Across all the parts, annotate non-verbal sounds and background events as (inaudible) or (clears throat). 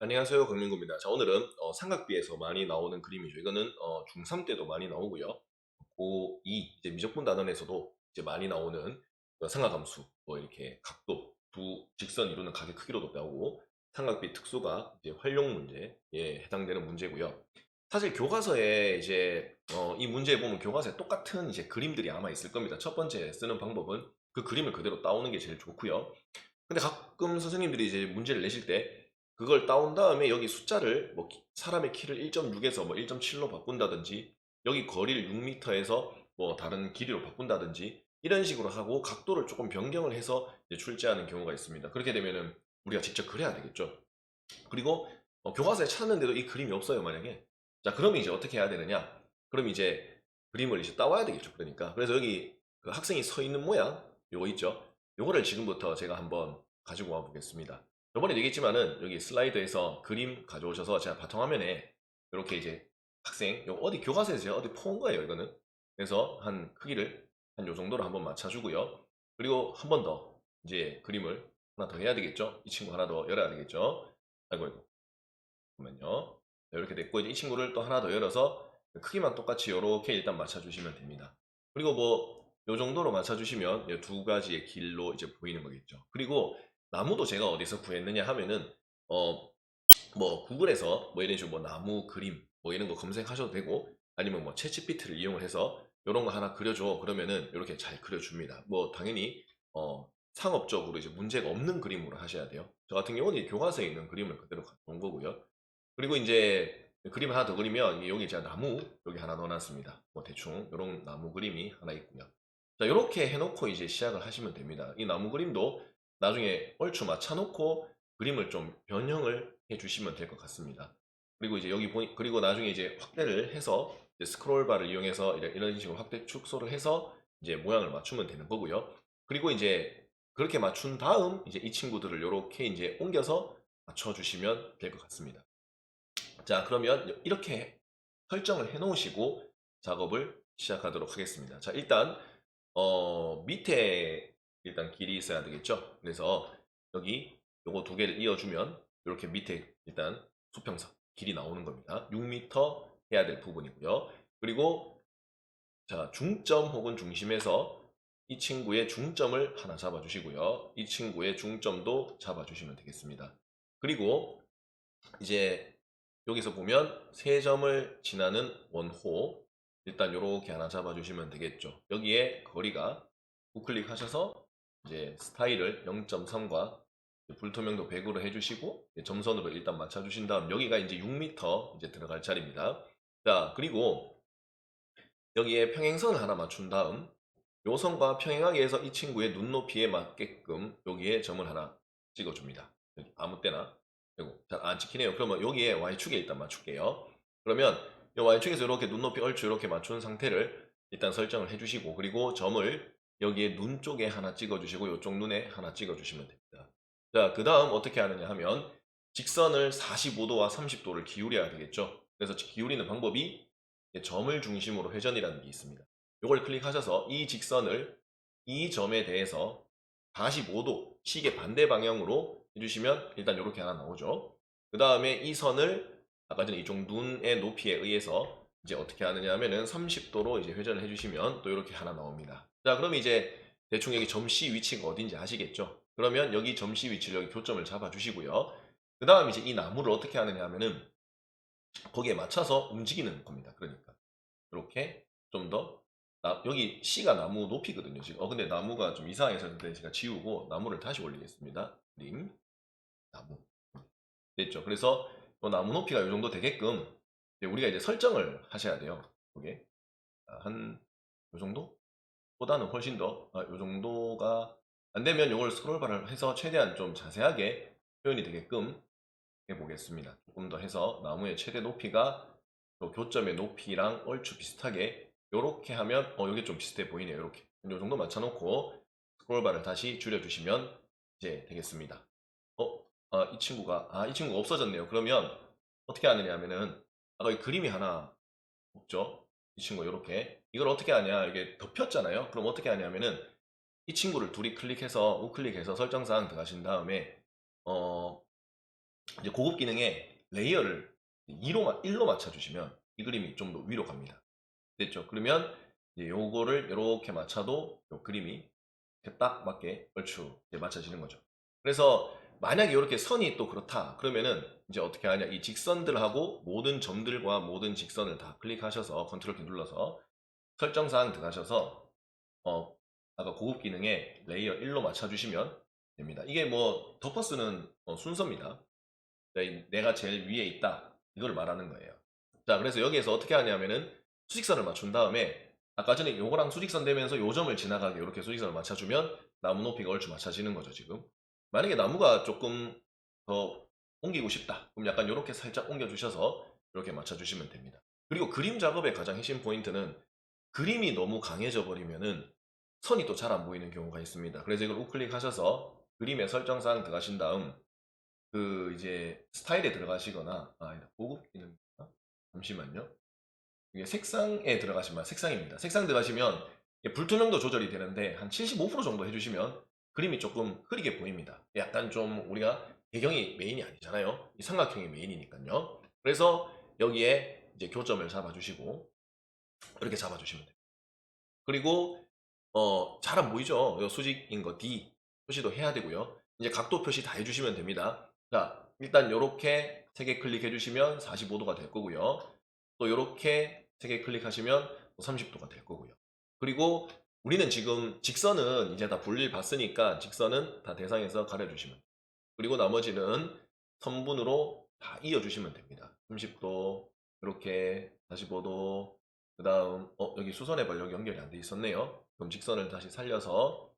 안녕하세요. 강민구입니다. 자, 오늘은 어, 삼각비에서 많이 나오는 그림이죠. 이거는 어, 중3 때도 많이 나오고요. 고2 이제 미적분 단원에서도 이제 많이 나오는 그 삼각함수, 뭐 이렇게 각도, 두 직선 이루는 각의 크기로도 나오고 삼각비 특수가 이제 활용 문제에 해당되는 문제고요. 사실 교과서에 이제 어, 이 문제에 보면 교과서에 똑같은 이제 그림들이 아마 있을 겁니다. 첫 번째 쓰는 방법은 그 그림을 그대로 따오는 게 제일 좋고요. 근데 가끔 선생님들이 이제 문제를 내실 때 그걸 따온 다음에 여기 숫자를 뭐 키- 사람의 키를 1.6에서 뭐 1.7로 바꾼다든지 여기 거리를 6m에서 뭐 다른 길이로 바꾼다든지 이런 식으로 하고 각도를 조금 변경을 해서 출제하는 경우가 있습니다. 그렇게 되면은 우리가 직접 그려야 되겠죠. 그리고 어, 교과서에 찾는데도 이 그림이 없어요 만약에. 자 그러면 이제 어떻게 해야 되느냐? 그럼 이제 그림을 이제 따와야 되겠죠 그러니까. 그래서 여기 그 학생이 서 있는 모양 요거 있죠? 요거를 지금부터 제가 한번 가지고 와 보겠습니다 저번에 얘기했지만은 여기 슬라이드에서 그림 가져오셔서 제가 바탕화면에 이렇게 이제 학생 요 어디 교과서에서 제가 어디 포온 거예요 이거는. 그래서 한 크기를 한 요 정도로 한번 맞춰주고요. 그리고 한 번 더 이제 그림을 하나 더 해야 되겠죠? 이 친구 하나 더 열어야 되겠죠? 아이고 아이고. 잠깐만요. 자, 이렇게 됐고 이제 이 친구를 또 하나 더 열어서 크기만 똑같이 이렇게 일단 맞춰주시면 됩니다. 그리고 뭐 요 정도로 맞춰주시면 이두 가지의 길로 이제 보이는 거겠죠. 그리고 나무도 제가 어디서 구했느냐 하면은 어 뭐 구글에서 뭐 이런 식으로 뭐 나무 그림 뭐 이런 거 검색하셔도 되고 아니면 뭐 챗GPT를 이용을 해서 이런 거 하나 그려줘. 그러면은 이렇게 잘 그려줍니다. 뭐 당연히 어 상업적으로 이제 문제가 없는 그림으로 하셔야 돼요. 저 같은 경우는 이 교과서에 있는 그림을 그대로 가져온 거고요. 그리고 이제 그림 하나 더 그리면 여기 제가 나무 여기 하나 넣어놨습니다. 뭐 대충 이런 나무 그림이 하나 있고요. 자 이렇게 해놓고 이제 시작을 하시면 됩니다. 이 나무 그림도 나중에 얼추 맞춰놓고 그림을 좀 변형을 해주시면 될 것 같습니다. 그리고 이제 여기 보니 그리고 나중에 이제 확대를 해서 이제 스크롤바를 이용해서 이런, 식으로 확대 축소를 해서 이제 모양을 맞추면 되는 거고요. 그리고 이제 그렇게 맞춘 다음 이제 이 친구들을 이렇게 이제 옮겨서 맞춰주시면 될 것 같습니다. 자 그러면 이렇게 설정을 해 놓으시고 작업을 시작하도록 하겠습니다. 자 일단 어 밑에 일단 길이 있어야 되겠죠. 그래서 여기 요거 두 개를 이어주면 이렇게 밑에 일단 수평선 길이 나오는 겁니다. 6m 해야 될 부분이고요. 그리고 자 중점 혹은 중심에서 이 친구의 중점을 하나 잡아 주시고요. 이 친구의 중점도 잡아 주시면 되겠습니다. 그리고 이제 여기서 보면 세 점을 지나는 원호 일단 이렇게 하나 잡아 주시면 되겠죠. 여기에 거리가 우클릭 하셔서 이제 스타일을 0.3과 불투명도 100으로 해주시고 점선으로 일단 맞춰주신 다음 여기가 이제 6m 이제 들어갈 자리입니다. 자 그리고 여기에 평행선을 하나 맞춘 다음 요 선과 평행하게 해서 이 친구의 눈높이에 맞게끔 여기에 점을 하나 찍어줍니다. 여기 아무 때나 그리고 잘안 찍히네요. 그러면 여기에 y축에 일단 맞출게요. 그러면 이 y축에서 이렇게 눈높이 얼추 이렇게 맞춘 상태를 일단 설정을 해주시고 그리고 점을 여기에 눈 쪽에 하나 찍어주시고 이쪽 눈에 하나 찍어주시면 됩니다. 자, 그 다음 어떻게 하느냐 하면 직선을 45도와 30도를 기울여야 되겠죠. 그래서 기울이는 방법이 점을 중심으로 회전이라는 게 있습니다. 이걸 클릭하셔서 이 직선을 이 점에 대해서 45도 시계 반대 방향으로 해주시면 일단 이렇게 하나 나오죠. 그 다음에 이 선을 아까 전에 이쪽 눈의 높이에 의해서 이제 어떻게 하느냐 하면은 30도로 이제 회전을 해주시면 또 이렇게 하나 나옵니다. 자, 그럼 이제 대충 여기 점 C 위치가 어딘지 아시겠죠? 그러면 여기 점 C 위치를 여기 교점을 잡아주시고요. 그 다음 이제 이 나무를 어떻게 하느냐 하면은 거기에 맞춰서 움직이는 겁니다. 그러니까 이렇게 좀더 여기 C가 나무 높이거든요. 지금 어 근데 나무가 좀 이상해서 근데 제가 지우고 나무를 다시 올리겠습니다. 그림 나무 됐죠. 그래서 이 나무 높이가 이 정도 되게끔 우리가 이제 설정을 하셔야 돼요. 이게 한이 정도? 보다는 훨씬 더, 아, 이 정도가 안 되면 이걸 스크롤바를 해서 최대한 좀 자세하게 표현이 되게끔 해보겠습니다. 조금 더 해서 나무의 최대 높이가 또 교점의 높이랑 얼추 비슷하게 이렇게 하면 어 이게 좀 비슷해 보이네요. 이렇게 이 정도 맞춰놓고 스크롤바를 다시 줄여주시면 이제 되겠습니다. 어, 아, 이 친구가 아 이 친구가 없어졌네요. 그러면 어떻게 하느냐 하면은 아까 이 그림이 하나 없죠? 이 친구 이렇게 이걸 어떻게 하냐 이게 덮였잖아요. 그럼 어떻게 하냐면은 이 친구를 둘이 클릭해서 우클릭해서 설정사항 들어가신 다음에 어 이제 고급 기능에 레이어를 2로, 1로 맞춰주시면 이 그림이 좀 더 위로 갑니다. 됐죠? 그러면 이제 요거를 이렇게 맞춰도 요 그림이 딱 맞게 얼추 맞춰지는 거죠. 그래서 만약에 이렇게 선이 또 그렇다 그러면은 이제 어떻게 하냐 이 직선들하고 모든 점들과 모든 직선을 다 클릭하셔서 컨트롤 키 눌러서 설정 사항 들어가셔서 어 아까 고급 기능에 레이어 1로 맞춰주시면 됩니다. 이게 뭐 덮어쓰는 어, 순서입니다. 네, 내가 제일 위에 있다 이걸 말하는 거예요. 자 그래서 여기에서 어떻게 하냐면은 수직선을 맞춘 다음에 아까 전에 요거랑 수직선 되면서 요 점을 지나가게 이렇게 수직선을 맞춰주면 나무 높이가 얼추 맞춰지는 거죠 지금. 만약에 나무가 조금 더 옮기고 싶다. 그럼 약간 이렇게 살짝 옮겨주셔서 이렇게 맞춰주시면 됩니다. 그리고 그림 작업의 가장 핵심 포인트는 그림이 너무 강해져 버리면은 선이 또 잘 안 보이는 경우가 있습니다. 그래서 이걸 우클릭하셔서 그림의 설정사항 들어가신 다음 그 이제 스타일에 들어가시거나 아 고급 기능인가? 잠시만요. 이게 색상에 들어가시면 색상입니다. 색상 들어가시면 불투명도 조절이 되는데 한 75% 정도 해주시면 그림이 조금 흐리게 보입니다. 약간 좀 우리가 배경이 메인이 아니잖아요. 이 삼각형이 메인이니까요. 그래서 여기에 이제 교점을 잡아주시고 이렇게 잡아주시면 돼요. 그리고 어, 잘 안 보이죠? 요 수직인 거 D 표시도 해야 되고요. 이제 각도 표시 다 해주시면 됩니다. 자, 일단 이렇게 세 개 클릭해 주시면 45도가 될 거고요. 또 이렇게 세 개 클릭하시면 30도가 될 거고요. 그리고 우리는 지금 직선은 이제 다 분리를 봤으니까 직선은 다 대상에서 가려주시면. 그리고 나머지는 선분으로 다 이어주시면 됩니다. 30도, 이렇게 45도, 그 다음 어 여기 수선의 발력이 연결이 안 돼 있었네요. 그럼 직선을 다시 살려서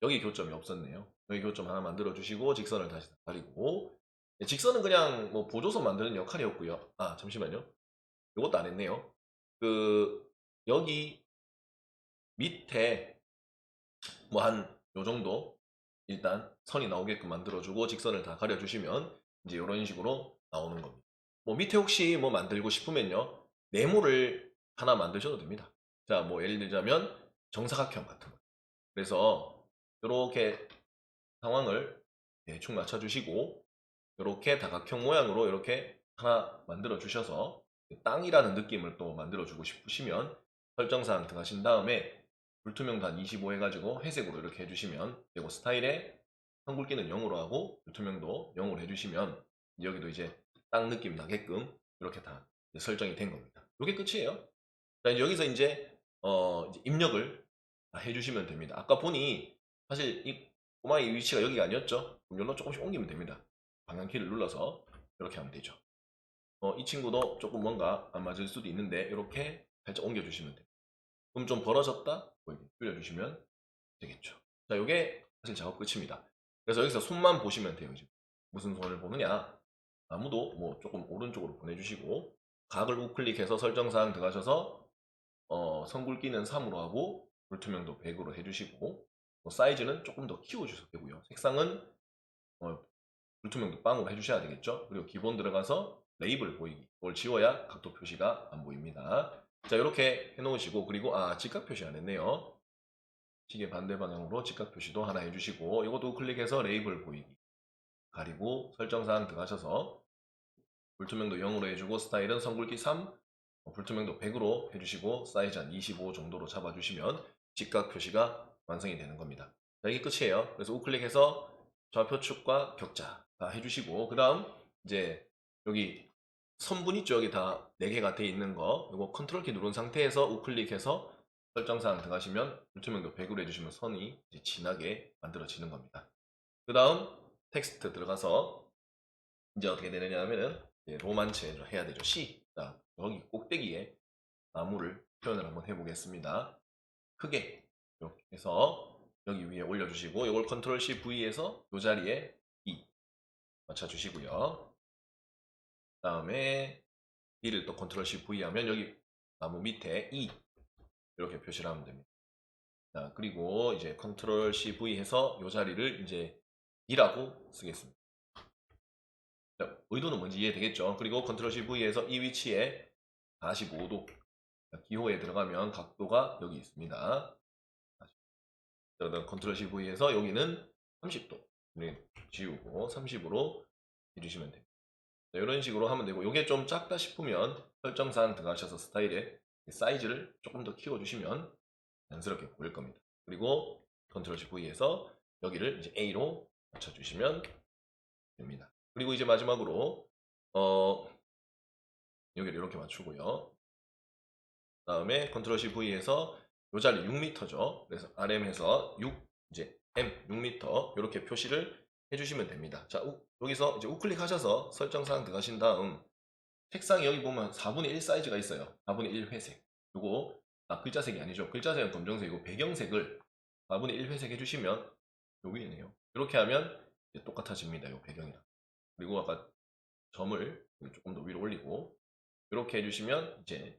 여기 교점이 없었네요. 여기 교점 하나 만들어 주시고 직선을 다시 가리고 네, 직선은 그냥 뭐 보조선 만드는 역할이었고요. 아 잠시만요. 이것도 안 했네요. 그 여기 밑에 뭐 한 요 정도 일단 선이 나오게끔 만들어주고 직선을 다 가려주시면 이제 이런 식으로 나오는 겁니다. 뭐 밑에 혹시 뭐 만들고 싶으면요 네모를 하나 만드셔도 됩니다. 자, 뭐 예를 들자면 정사각형 같은 거. 그래서 이렇게 상황을 대충 맞춰주시고 이렇게 다각형 모양으로 이렇게 하나 만들어 주셔서 땅이라는 느낌을 또 만들어 주고 싶으시면 설정사항 들어가신 다음에 불투명도 한25 해가지고 회색으로 이렇게 해주시면 되고 스타일에 선굵기는 0으로 하고 불투명도 0으로 해주시면 여기도 이제 땅 느낌 나게끔 이렇게 다 설정이 된 겁니다. 이게 끝이에요. 자, 이제 여기서 이제, 어, 이제 입력을 다 해주시면 됩니다. 아까 보니 사실 이 꼬마의 위치가 여기가 아니었죠? 그럼 여기로 조금씩 옮기면 됩니다. 방향키를 눌러서 이렇게 하면 되죠. 어, 이 친구도 조금 뭔가 안 맞을 수도 있는데 이렇게 살짝 옮겨주시면 돼요. 그럼 좀 벌어졌다? 뭐 줄여주시면 되겠죠. 자, 이게 사실 작업 끝입니다. 그래서 여기서 손만 보시면 돼요. 이제. 무슨 손을 보느냐? 나무도 뭐 조금 오른쪽으로 보내주시고 각을 우클릭해서 설정사항 들어가셔서 어, 선굵기는 3으로 하고 불투명도 100으로 해주시고 뭐 사이즈는 조금 더 키워주셔도 되고요. 색상은 어, 불투명도 빵으로 해주셔야 되겠죠. 그리고 기본 들어가서 레이블 보이기 이걸 지워야 각도 표시가 안 보입니다. 자 이렇게 해놓으시고 그리고 아 직각 표시 안 했네요. 시계 반대 방향으로 직각 표시도 하나 해주시고 이것도 클릭해서 레이블 보이기 가리고 설정사항 들어가셔서 불투명도 0으로 해주고 스타일은 선굵기 3 어, 불투명도 100으로 해주시고 사이즈 한 25 정도로 잡아주시면 직각 표시가 완성이 되는 겁니다. 자, 이게 끝이에요. 그래서 우클릭해서 좌표축과 격자 다 해주시고 그 다음 이제 여기 선분 있죠 여기 다 4개가 돼 있는 거 이거 컨트롤 키 누른 상태에서 우클릭해서 설정사항 들어가시면 불투명도 100으로 해주시면 선이 진하게 만들어지는 겁니다. 그 다음 텍스트 들어가서 이제 어떻게 되느냐 하면은 이제 로만체 해야 되죠. C. 자, 여기 꼭대기에 나무를 표현을 한번 해보겠습니다. 크게 이렇게 해서 여기 위에 올려주시고 이걸 컨트롤 C V에서 이 자리에 E 맞춰주시고요. 그 다음에 E를 또 컨트롤 C V 하면 여기 나무 밑에 E 이렇게 표시를 하면 됩니다. 자, 그리고 이제 컨트롤 C V 해서 이 자리를 이제 E라고 쓰겠습니다. 자, 의도는 뭔지 이해되겠죠? 그리고 컨트롤 C V에서 이 위치에 45도 기호에 들어가면 각도가 여기 있습니다. 그다음 컨트롤 C V에서 여기는 30도 우리 지우고 30으로 해주시면 됩니다. 이런 식으로 하면 되고 이게 좀 작다 싶으면 설정사항 들어가셔서 스타일에 사이즈를 조금 더 키워주시면 자연스럽게 보일 겁니다. 그리고 컨트롤 C V에서 여기를 이제 A로 맞춰주시면 됩니다. 그리고 이제 마지막으로 어 여기를 이렇게 맞추고요. 다음에 컨트롤 C V에서 요 자리 6m죠. 그래서 RM에서 6 이제 M 6m 이렇게 표시를 해주시면 됩니다. 자 우- 여기서 이제 우클릭 하셔서 설정 사항 들어가신 다음 색상이 여기 보면 4분의 1 사이즈가 있어요. 4분의 1 회색. 요거 아 글자색이 아니죠. 글자색은 검정색이고 배경색을 4분의 1 회색 해주시면 요 위에네요. 이렇게 하면 똑같아집니다. 요 배경이랑. 그리고 아까 점을 조금 더 위로 올리고 이렇게 해주시면 이제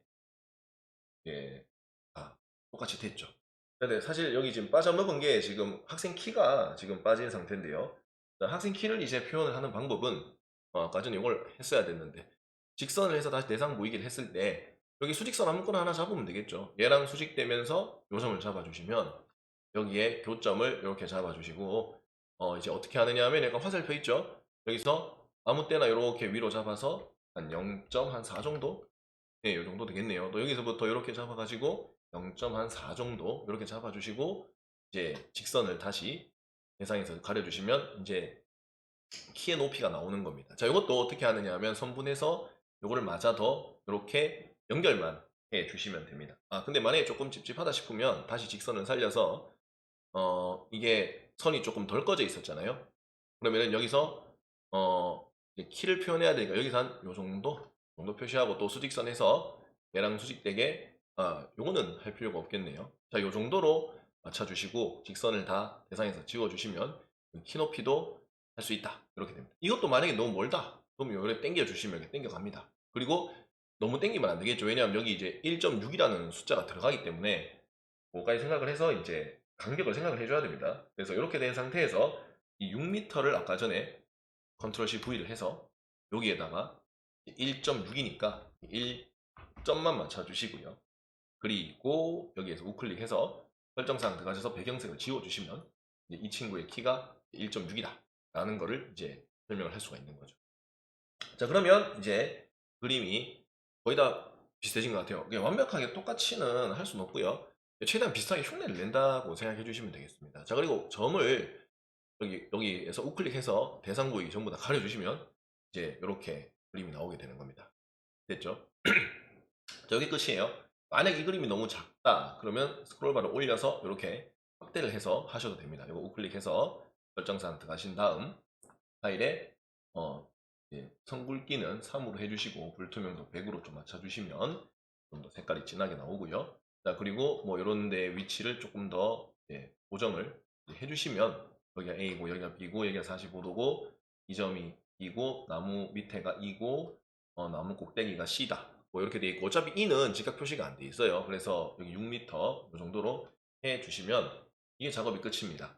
예, 아 똑같이 됐죠. 근데 사실 여기 지금 빠져먹은 게 지금 학생 키가 지금 빠진 상태인데요. 자, 학생 키를 이제 표현을 하는 방법은 어, 아까 전에 이걸 했어야 됐는데 직선을 해서 다시 대상 보이기를 했을 때 여기 수직선 아무거나 하나 잡으면 되겠죠. 얘랑 수직되면서 요점을 잡아주시면 여기에 교점을 이렇게 잡아주시고 어, 이제 어떻게 하느냐 하면 약간 화살표 있죠. 여기서 아무 때나 이렇게 위로 잡아서 한 0.4 정도 네, 이 정도 되겠네요. 또 여기서부터 이렇게 잡아가지고 0.4 정도 이렇게 잡아주시고 이제 직선을 다시 대상에서 가려주시면 이제 키의 높이가 나오는 겁니다. 자, 이것도 어떻게 하느냐 하면 선분해서 요거를 맞아 더 이렇게 연결만 해 주시면 됩니다. 아, 근데 만약에 조금 찝찝하다 싶으면 다시 직선을 살려서 어, 이게 선이 조금 덜 꺼져 있었잖아요. 그러면은 여기서 어, 키를 표현해야 되니까 여기서 한 요 정도 정도 표시하고 또 수직선에서 얘랑 수직되게 아, 요거는 할 필요가 없겠네요. 자, 요 정도로 맞춰주시고 직선을 다 대상에서 지워주시면 키 높이도 할 수 있다. 이렇게 됩니다. 이것도 만약에 너무 멀다. 그러면 요래 당겨주시면 이렇게 당겨갑니다. 그리고 너무 당기면 안 되겠죠. 왜냐하면 여기 이제 1.6이라는 숫자가 들어가기 때문에 그거까지 생각을 해서 이제 간격을 생각을 해줘야 됩니다. 그래서 이렇게 된 상태에서 이 6m를 아까 전에 컨트롤 C V를 해서 여기에다가 1.6이니까 1점만 맞춰주시고요. 그리고 여기에서 우클릭해서 설정사항 들어가셔서 배경색을 지워주시면 이 친구의 키가 1.6이다 라는 거를 이제 설명을 할 수가 있는 거죠. 자 그러면 이제 그림이 거의 다 비슷해진 것 같아요. 완벽하게 똑같이는 할 수는 없고요. 최대한 비슷하게 흉내를 낸다고 생각해 주시면 되겠습니다. 자 그리고 점을 여기 여기에서 우클릭해서 대상 부위 전부 다 가려주시면 이제 이렇게 그림이 나오게 되는 겁니다. 됐죠? (clears throat) 자, 여기 끝이에요. 만약 이 그림이 너무 작다 그러면 스크롤바를 올려서 이렇게 확대를 해서 하셔도 됩니다. 이거 우클릭해서 설정사항 들어가신 다음 파일에 어, 예, 성굵기는 3으로 해주시고 불투명도 100으로 좀 맞춰주시면 좀 더 색깔이 진하게 나오고요. 자 그리고 뭐 이런 데 위치를 조금 더 예, 고정을 해주시면 여기가 A고 여기가 B고 여기가 45도고 이 점이 E고 나무 밑에가 E고 어, 나무 꼭대기가 C다. 뭐 이렇게 돼 있고 어차피 E는 직각 표시가 안 돼 있어요. 그래서 여기 6m 이 정도로 해 주시면 이게 작업이 끝입니다.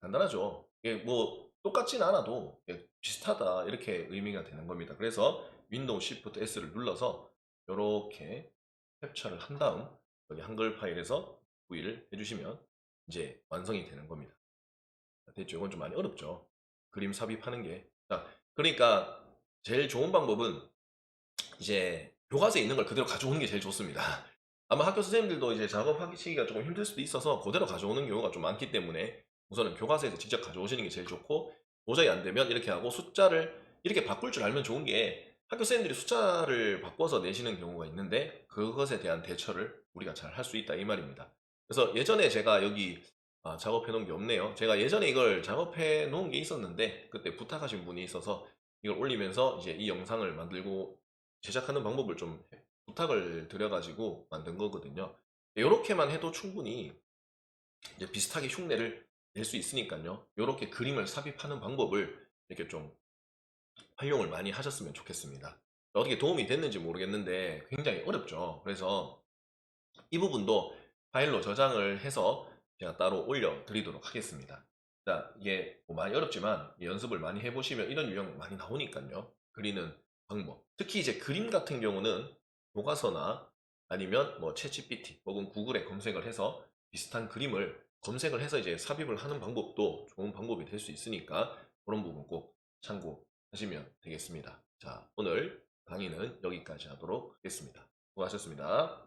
간단하죠. 이게 뭐 똑같진 않아도 비슷하다 이렇게 의미가 되는 겁니다. 그래서 윈도우 Shift S를 눌러서 이렇게 캡처를 한 다음 여기 한글 파일에서 구입을 해주시면 이제 완성이 되는 겁니다. 됐죠? 이건 좀 많이 어렵죠. 그림 삽입하는 게. 자, 그러니까 제일 좋은 방법은 이제 교과서에 있는 걸 그대로 가져오는 게 제일 좋습니다. (laughs) 아마 학교 선생님들도 이제 작업하기가 조금 힘들 수도 있어서 그대로 가져오는 경우가 좀 많기 때문에 우선은 교과서에서 직접 가져오시는 게 제일 좋고 도저히 안 되면 이렇게 하고 숫자를 이렇게 바꿀 줄 알면 좋은 게 학교 선생님들이 숫자를 바꿔서 내시는 경우가 있는데 그것에 대한 대처를 우리가 잘 할 수 있다 이 말입니다. 그래서 예전에 제가 여기 아, 작업해 놓은 게 없네요. 제가 예전에 이걸 작업해 놓은 게 있었는데 그때 부탁하신 분이 있어서 이걸 올리면서 이제 이 영상을 만들고 제작하는 방법을 좀 부탁을 드려가지고 만든 거거든요. 이렇게만 해도 충분히 이제 비슷하게 흉내를 낼 수 있으니까요. 이렇게 그림을 삽입하는 방법을 이렇게 좀 활용을 많이 하셨으면 좋겠습니다. 어떻게 도움이 됐는지 모르겠는데 굉장히 어렵죠. 그래서 이 부분도 파일로 저장을 해서 제가 따로 올려드리도록 하겠습니다. 자, 이게 뭐 많이 어렵지만 연습을 많이 해보시면 이런 유형 많이 나오니까요. 그리는 방법. 특히 이제 그림 같은 경우는 교과서나 아니면 뭐 챗GPT 혹은 구글에 검색을 해서 비슷한 그림을 검색을 해서 이제 삽입을 하는 방법도 좋은 방법이 될 수 있으니까 그런 부분 꼭 참고하시면 되겠습니다. 자, 오늘 강의는 여기까지 하도록 하겠습니다. 수고하셨습니다.